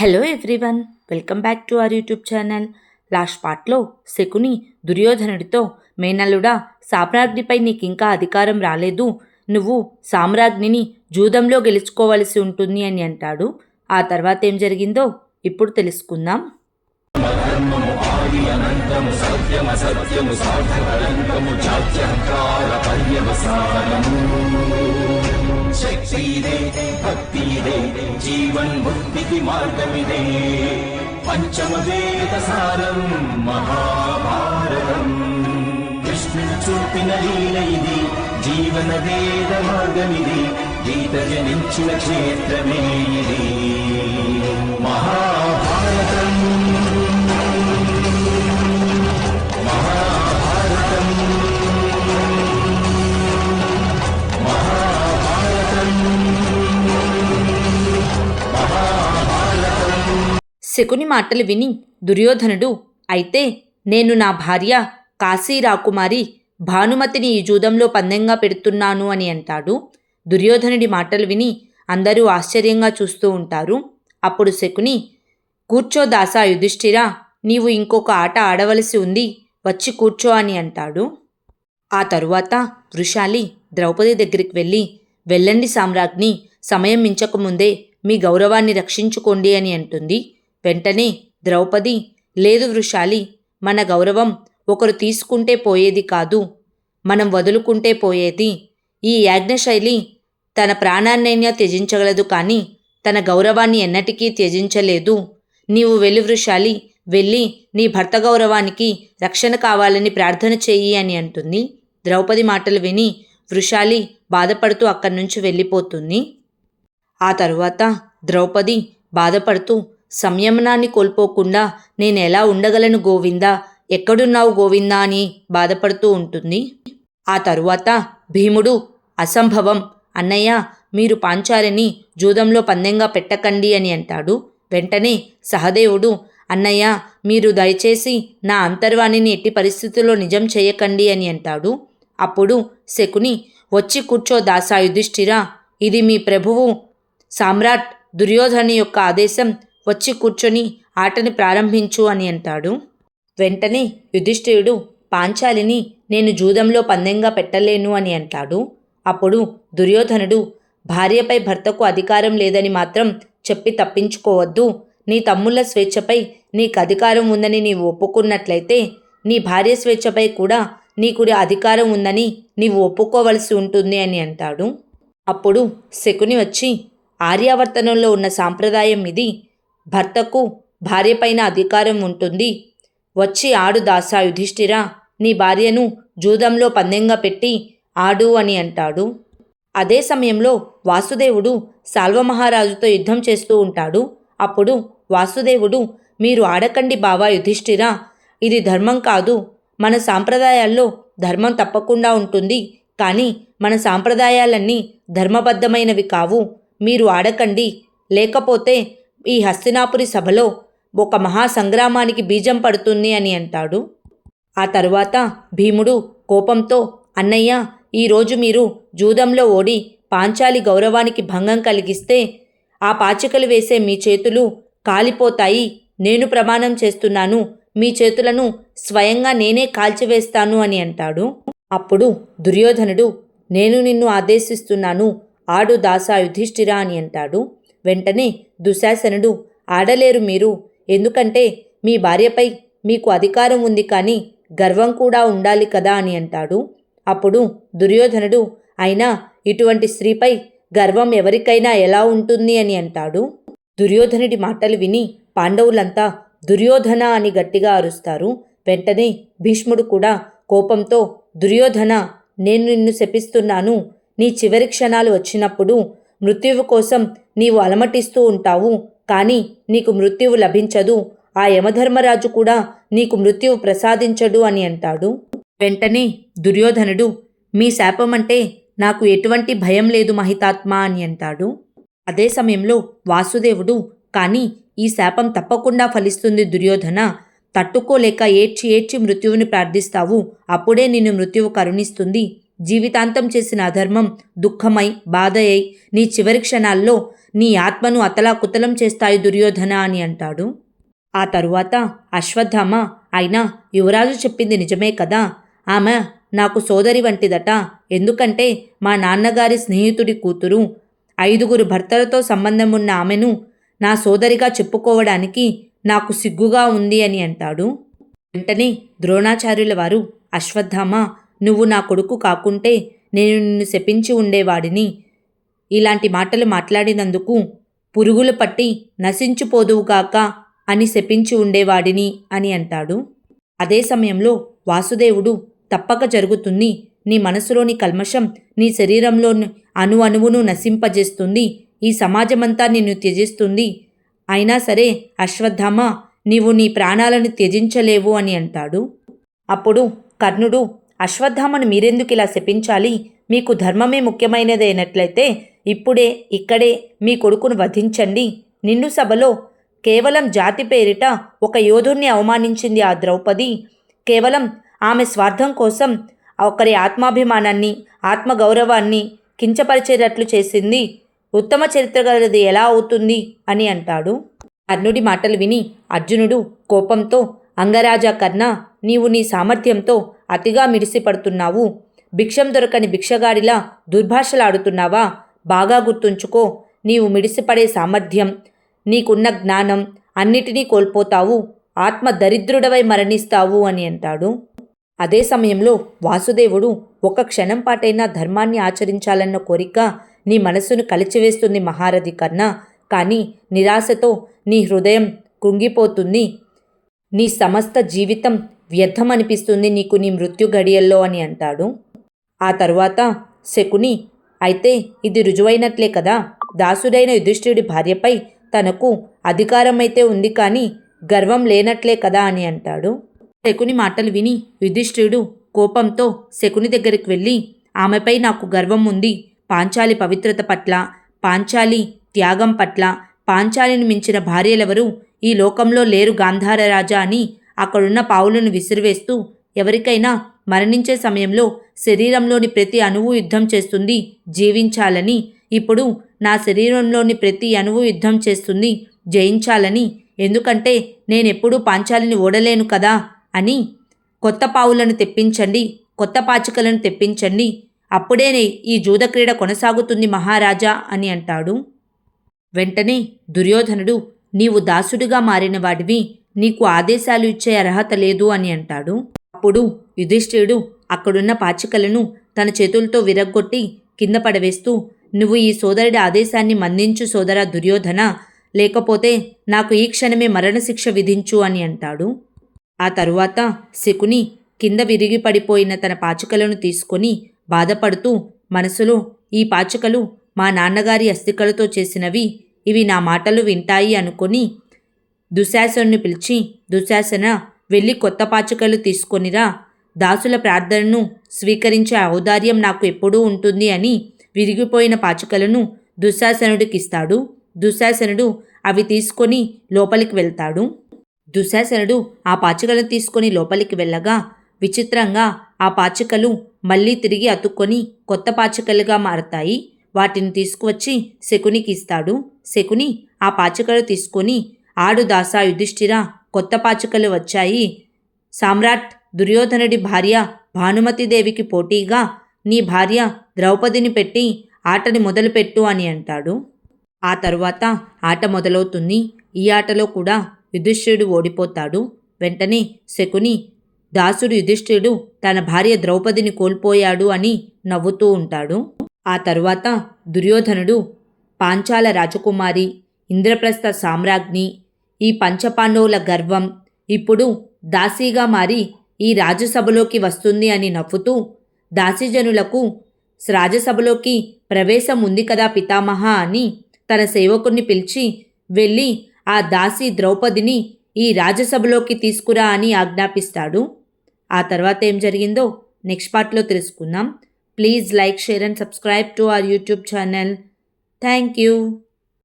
Hello everyone welcome back to our YouTube channel last పార్ట్లో శకుని దుర్యోధనుడితో మేనల్లుడా సామ్రాజ్ఞిపై నీకింకా అధికారం రాలేదు. నువ్వు సామ్రాజ్ఞిని జూదంలో గెలుచుకోవలసి ఉంటుంది అని అంటాడు. ఆ తర్వాత ఏం జరిగిందో ఇప్పుడు తెలుసుకుందాం. శక్తిదే భక్తిదే జీవన్ముక్తికి మార్గమిదే. పంచమ వేద సారం మహాభారతం. కృష్ణుడు చూపిన లీల ఇది జీవన వేద మార్గమిది గీత జనించిన క్షేత్రమే ఇది. మహాభారతం. శకుని మాటలు విని దుర్యోధనుడు అయితే నేను నా భార్య కాశీరాకుమారి భానుమతిని ఈ జూదంలో పందెంగా పెడుతున్నాను అని అంటాడు. దుర్యోధనుడి మాటలు విని అందరూ ఆశ్చర్యంగా చూస్తూ ఉంటారు. అప్పుడు శకుని కూర్చో దాసా యుధిష్ఠిరా నీవు ఇంకొక ఆట ఆడవలసి ఉంది వచ్చి కూర్చో అని అంటాడు. ఆ తరువాత వృషాలి ద్రౌపది దగ్గరికి వెళ్ళి వెళ్ళండి సామ్రాజ్ఞి సమయం మించకముందే మీ గౌరవాన్ని రక్షించుకోండి అని అంటుంది. వెంటనే ద్రౌపది లేదు వృషాలి మన గౌరవం ఒకరు తీసుకుంటే పోయేది కాదు మనం వదులుకుంటే పోయేది. ఈ యాజ్ఞశైలి తన ప్రాణాన్నైనా త్యజించగలదు కానీ తన గౌరవాన్ని ఎన్నటికీ త్యజించలేదు. నీవు వెళ్ళి వృషాలి వెళ్ళి నీ భర్త గౌరవానికి రక్షణ కావాలని ప్రార్థన చెయ్యి అని అంటుంది. ద్రౌపది మాటలు విని వృషాలి బాధపడుతూ అక్కడి నుంచి వెళ్ళిపోతుంది. ఆ తరువాత ద్రౌపది బాధపడుతూ సంయమనాన్ని కోల్పోకుండా నేను ఎలా ఉండగలను గోవిందా? ఎక్కడున్నావు గోవిందా అని బాధపడుతూ ఉంటుంది. ఆ తరువాత భీముడు అసంభవం అన్నయ్య మీరు పాంచాలిని జూదంలో పందెంగా పెట్టకండి అని అంటాడు. వెంటనే సహదేవుడు అన్నయ్య మీరు దయచేసి నా అంతర్వాణిని ఎట్టి పరిస్థితుల్లో నిజం చేయకండి అని అంటాడు. అప్పుడు శకుని వచ్చి కూర్చో దాసా యుధిష్ఠిరా ఇది మీ ప్రభువు సామ్రాట్ దుర్యోధని యొక్క ఆదేశం. వచ్చి కూర్చొని ఆటని ప్రారంభించు అని అంటాడు. వెంటనే యుధిష్ఠిరుడు పాంచాలిని నేను జూదంలో పందెంగా పెట్టలేను అని అంటాడు. అప్పుడు దుర్యోధనుడు భార్యపై భర్తకు అధికారం లేదని మాత్రం చెప్పి తప్పించుకోవద్దు. నీ తమ్ముళ్ళ స్వేచ్ఛపై నీకు అధికారం ఉందని నీవు ఒప్పుకున్నట్లయితే నీ భార్య స్వేచ్ఛపై కూడా నీకుడి అధికారం ఉందని నీవు ఒప్పుకోవలసి ఉంటుంది అని అంటాడు. అప్పుడు శకుని వచ్చి ఆర్యావర్తనంలో ఉన్న సాంప్రదాయం ఇది. భర్తకు భార్యపైన అధికారం ఉంటుంది. వచ్చి ఆడు దాసా యుధిష్ఠిరా నీ భార్యను జూదంలో పందెంగా పెట్టి ఆడు అని అంటాడు. అదే సమయంలో వాసుదేవుడు సాల్వమహారాజుతో యుద్ధం చేస్తూ ఉంటాడు. అప్పుడు వాసుదేవుడు మీరు ఆడకండి బావా యుధిష్ఠిరా ఇది ధర్మం కాదు. మన సాంప్రదాయాల్లో ధర్మం తప్పకుండా ఉంటుంది. కానీ మన సాంప్రదాయాలన్నీ ధర్మబద్ధమైనవి కావు. మీరు ఆడకండి. లేకపోతే ఈ హస్తినాపురి సభలో ఒక మహా సంగ్రామానికి బీజం పడుతుంది అని అంటాడు. ఆ తరువాత భీముడు కోపంతో అన్నయ్య ఈరోజు మీరు జూదంలో ఓడి పాంచాలి గౌరవానికి భంగం కలిగిస్తే ఆ పాచికలు వేసే మీ చేతులు కాలిపోతాయి. నేను ప్రమాణం చేస్తున్నాను. మీ చేతులను స్వయంగా నేనే కాల్చివేస్తాను అని అంటాడు. అప్పుడు దుర్యోధనుడు నేను నిన్ను ఆదేశిస్తున్నాను. ఆడు దాసా యుధిష్ఠిరా అని అంటాడు. వెంటనే దుశాసనుడు ఆడలేరు మీరు. ఎందుకంటే మీ భార్యపై మీకు అధికారం ఉంది కానీ గర్వం కూడా ఉండాలి కదా అని అంటాడు. అప్పుడు దుర్యోధనుడు అయినా ఇటువంటి స్త్రీపై గర్వం ఎవరికైనా ఎలా ఉంటుంది అని అంటాడు. దుర్యోధనుడి మాటలు విని పాండవులంతా దుర్యోధన అని గట్టిగా అరుస్తారు. వెంటనే భీష్ముడు కూడా కోపంతో దుర్యోధన నేను నిన్ను శపిస్తున్నాను. నీ చివరి క్షణాలు వచ్చినప్పుడు మృత్యువు కోసం నీవు అలమటిస్తూ ఉంటావు. కానీ నీకు మృత్యువు లభించదు. ఆ యమధర్మరాజు కూడా నీకు మృత్యువు ప్రసాదించడు అని అంటాడు. వెంటనే దుర్యోధనుడు మీ శాపమంటే నాకు ఎటువంటి భయం లేదు మహితాత్మ అని అంటాడు. అదే సమయంలో వాసుదేవుడు కానీ ఈ శాపం తప్పకుండా ఫలిస్తుంది దుర్యోధన. తట్టుకోలేక ఏడ్చి ఏడ్చి మృత్యువుని ప్రార్థిస్తావు. అప్పుడే నిన్ను మృత్యువు కరుణిస్తుంది. జీవితాంతం చేసిన అధర్మం దుఃఖమై బాధయై నీ చివరి క్షణాల్లో నీ ఆత్మను అతలాకుతలం చేస్తాయి దుర్యోధన అని అంటాడు. ఆ తరువాత అశ్వత్థామ అయినా యువరాజు చెప్పింది నిజమే కదా? ఆమె నాకు సోదరి వంటిదట. ఎందుకంటే మా నాన్నగారి స్నేహితుడి కూతురు ఐదుగురు భర్తలతో సంబంధం ఉన్న ఆమెను నా సోదరిగా చెప్పుకోవడానికి నాకు సిగ్గుగా ఉంది అని అంటాడు. వెంటనే ద్రోణాచార్యుల వారు అశ్వత్థామ నువ్వు నా కొడుకు కాకుంటే నేను నిన్ను శపించి ఉండేవాడిని. ఇలాంటి మాటలు మాట్లాడినందుకు పురుగులు పట్టి నశించిపోదువుగాక అని శపించి ఉండేవాడిని అని అంటాడు. అదే సమయంలో వాసుదేవుడు తప్పక జరుగుతుంది. నీ మనసులోని కల్మషం నీ శరీరంలోని అణు అణువును నశింపజేస్తుంది. ఈ సమాజమంతా నిన్ను త్యజిస్తుంది. అయినా సరే అశ్వత్థామ నీవు నీ ప్రాణాలను త్యజించలేవు అని అంటాడు. అప్పుడు కర్ణుడు అశ్వత్థామను మీరెందుకు ఇలా శపించాలి? మీకు ధర్మమే ముఖ్యమైనదైనట్లయితే ఇప్పుడే ఇక్కడే మీ కొడుకును వధించండి. నిన్ను సభలో కేవలం జాతి పేరిట ఒక యోధుణ్ణి అవమానించింది ఆ ద్రౌపది. కేవలం ఆమె స్వార్థం కోసం ఒకరి ఆత్మాభిమానాన్ని ఆత్మగౌరవాన్ని కించపరిచేటట్లు చేసింది. ఉత్తమ చరిత్ర గలది ఎలా అవుతుంది అని అంటాడు. కర్ణుడి మాటలు విని అర్జునుడు కోపంతో అంగరాజా కర్ణ నీవు నీ సామర్థ్యంతో అతిగా మిడిసిపడుతున్నావు భిక్షం దొరకని భిక్షగాడిలా దుర్భాషలాడుతున్నావా? బాగా గుర్తుంచుకో నీవు మిడిసిపడే సామర్థ్యం నీకున్న జ్ఞానం అన్నిటినీ కోల్పోతావు. ఆత్మ దరిద్రుడవై మరణిస్తావు అని అంటాడు. అదే సమయంలో వాసుదేవుడు ఒక క్షణం పాటైనా ధర్మాన్ని ఆచరించాలన్న కోరిక నీ మనస్సును కలిచివేస్తుంది మహారథి కన్నా కానీ నిరాశతో నీ హృదయం కృంగిపోతుంది. నీ సమస్త జీవితం వ్యర్థం అనిపిస్తుంది నీకు నీ మృత్యు గడియల్లో అని అంటాడు. ఆ తరువాత శకుని అయితే ఇది రుజువైనట్లే కదా? దాసుడైన యుధిష్ఠిరుడి భార్యపై తనకు అధికారమైతే ఉంది కానీ గర్వం లేనట్లే కదా? అని అంటాడు. శకుని మాటలు విని యుధిష్ఠిరుడు కోపంతో శకుని దగ్గరికి వెళ్ళి ఆమెపై నాకు గర్వం ఉంది. పాంచాలి పవిత్రత పట్ల పాంచాలి త్యాగం పట్ల పాంచాలిని మించిన భార్యలెవరూ ఈ లోకంలో లేరు గాంధార రాజా అని అక్కడున్న పావులను విసిరివేస్తూ ఎవరికైనా మరణించే సమయంలో శరీరంలోని ప్రతి అణువు యుద్ధం చేస్తుంది జీవించాలని. ఇప్పుడు నా శరీరంలోని ప్రతి అణువు యుద్ధం చేస్తుంది జయించాలని. ఎందుకంటే నేనెప్పుడూ పాంచాలిని ఓడలేను కదా అని. కొత్త పావులను తెప్పించండి కొత్త పాచికలను తెప్పించండి. అప్పుడేనే ఈ జూదక్రీడ కొనసాగుతుంది మహారాజా అని అంటాడు. వెంటనే దుర్యోధనుడు నీవు దాసుడిగా మారిన వాడివి నీకు ఆదేశాలు ఇచ్చే అర్హత లేదు అని అంటాడు. అప్పుడు యుధిష్ఠిరుడు అక్కడున్న పాచికలను తన చేతులతో విరగ్గొట్టి కింద పడవేస్తూ నువ్వు ఈ సోదరుడి ఆదేశాన్ని మన్నించు సోదర దుర్యోధన లేకపోతే నాకు ఈ క్షణమే మరణశిక్ష విధించు అని అంటాడు. ఆ తరువాత శకుని కింద విరిగి పడిపోయిన తన పాచికలను తీసుకొని బాధపడుతూ మనసులో ఈ పాచికలు మా నాన్నగారి అస్థికలతో చేసినవి ఇవి నా మాటలు వింటాయి అనుకొని దుశాసనుని పిలిచి దుశాసన వెళ్ళి కొత్త పాచికలు తీసుకొనిరా. దాసుల ప్రార్థనను స్వీకరించే ఔదార్యం నాకు ఎప్పుడూ ఉంటుంది అని విరిగిపోయిన పాచికలను దుశాసనుడికిస్తాడు దుశాసనుడు అవి తీసుకొని లోపలికి వెళ్తాడు. దుశాసనుడు ఆ పాచికలను తీసుకొని లోపలికి వెళ్ళగా విచిత్రంగా ఆ పాచికలు మళ్ళీ తిరిగి అతుక్కొని కొత్త పాచికలుగా మారతాయి. వాటిని తీసుకువచ్చి శకునికి ఇస్తాడు. శకుని ఆ పాచికలు తీసుకొని ఆడు దాసా యుధిష్ఠిర కొత్త పాచికలు వచ్చాయి. సామ్రాట్ దుర్యోధనుడి భార్య భానుమతిదేవికి పోటీగా నీ భార్య ద్రౌపదిని పెట్టి ఆటని మొదలుపెట్టు అని అంటాడు. ఆ తరువాత ఆట మొదలవుతుంది. ఈ ఆటలో కూడా యుధిష్ఠిరుడు ఓడిపోతాడు. వెంటనే శకుని దాసుడు యుధిష్ఠిరుడు తన భార్య ద్రౌపదిని కోల్పోయాడు అని నవ్వుతూ ఉంటాడు. ఆ తరువాత దుర్యోధనుడు పాంచాల రాజకుమారి ఇంద్రప్రస్థ సామ్రాజ్ఞి. ఈ పంచపాండవుల గర్వం ఇప్పుడు దాసీగా మారి ఈ రాజసభలోకి వస్తుంది అని నవ్వుతూ దాసీజనులకు రాజసభలోకి ప్రవేశం ఉంది కదా పితామహ అని తన సేవకుణ్ణి పిలిచి వెళ్ళి ఆ దాసి ద్రౌపదిని ఈ రాజసభలోకి తీసుకురా అని ఆజ్ఞాపిస్తాడు. ఆ తర్వాత ఏం జరిగిందో నెక్స్ట్ పార్ట్లో తెలుసుకుందాం. Please like share and subscribe to our YouTube channel. Thank you.